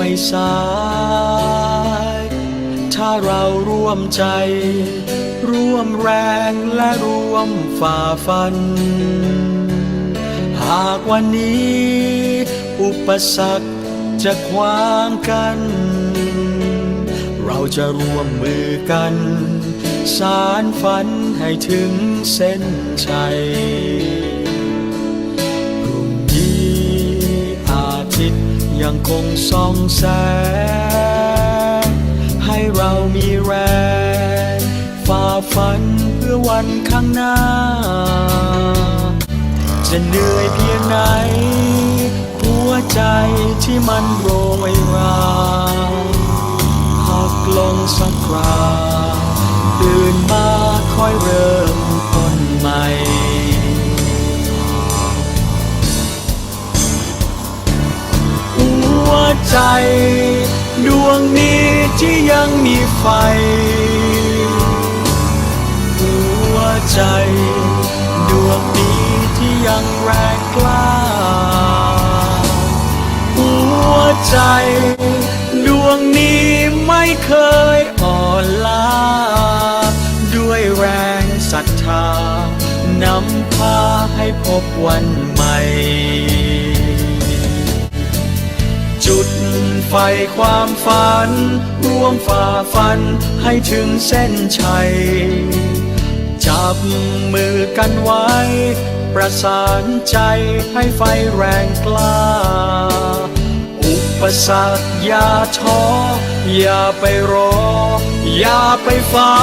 ไม่สาย ถ้าเราร่วมใจ ร่วมแรงและร่วมฝ่าฟัน หากวันนี้ อุปสรรคจะขวางกัน เราจะร่วมมือกัน สารฝันให้ถึงเส้นชัย ยังคงส่องแสงให้เรามีแรงฝ่าฟันเพื่อวันข้างหน้า จะเหนื่อยเพียงไหน หัวใจที่มันโรยราพักลงสักคราตื่นมาค่อยเริ่มต้นใหม่ ใจ ดวงนี้ที่ยังมีไฟ หัวใจ ดวงนี้ที่ยังแรงกล้า หัวใจ ดวงนี้ไม่เคยอ่อนล้า ด้วยแรงศรัทธานำพาให้พบวันใหม่ จุดไฟความฝัน ร่วมฝ่าฟันให้ถึงเส้นชัย จับมือกันไว้ ประสานใจให้ไฟแรงกล้า อุปสรรคอย่าท้อ อย่าไปรอ อย่าไปฝั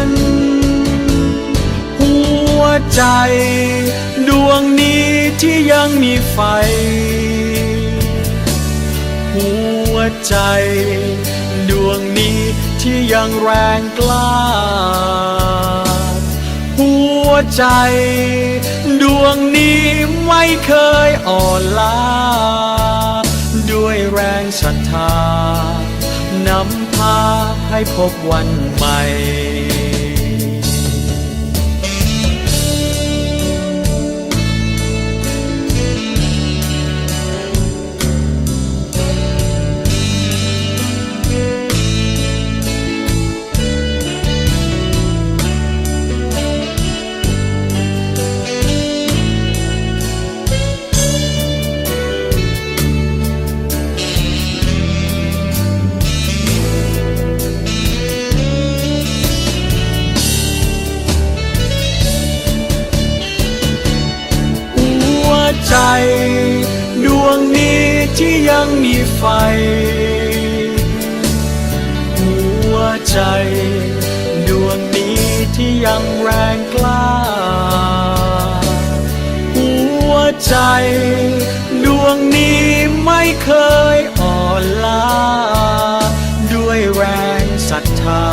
น ใจ ดวงนี้ที่ยังมีไฟ หัวใจ ดวงนี้ที่ยังแรงกล้า หัวใจ ดวงนี้ไม่เคยอ่อนล้า ด้วยแรงศรัทธานำพาให้พบวันใหม่ ไฟ หัวใจ ดวงนี้ที่ยังแรงกล้า หัวใจ ดวงนี้ไม่เคยอ่อนล้า ด้วยแรงศรัทธา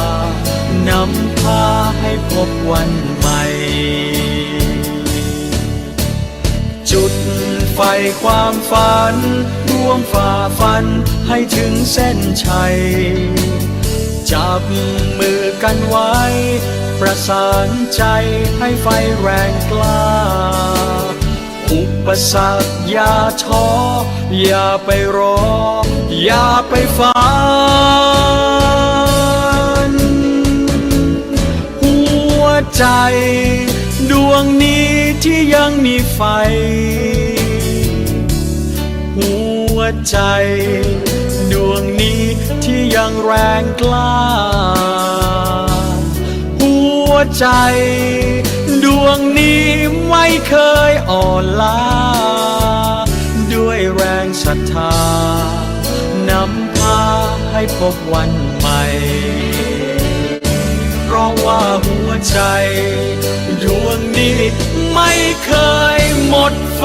นำพาให้พบวันใหม่ จุดไฟความฝัน วมฝ่าฟันให้ถึงเส้นชัย จับมือกันไว้ ประสานใจให้ไฟแรงกล้า อุปสรรคอย่าท้อ อย่าไปรอ อย่าไปฝัน หัวใจ ดวงนี้ที่ยังมีไฟหัว ใจ ดวงนี้ที่ยังแรงกล้า หัวใจ ดวงนี้ไม่เคยอ่อนล้า ด้วยแรงศรัทธานำพาให้พบวันใหม่ เพราะว่าหัวใจ ดวงนี้ไม่เคยหมดไฟ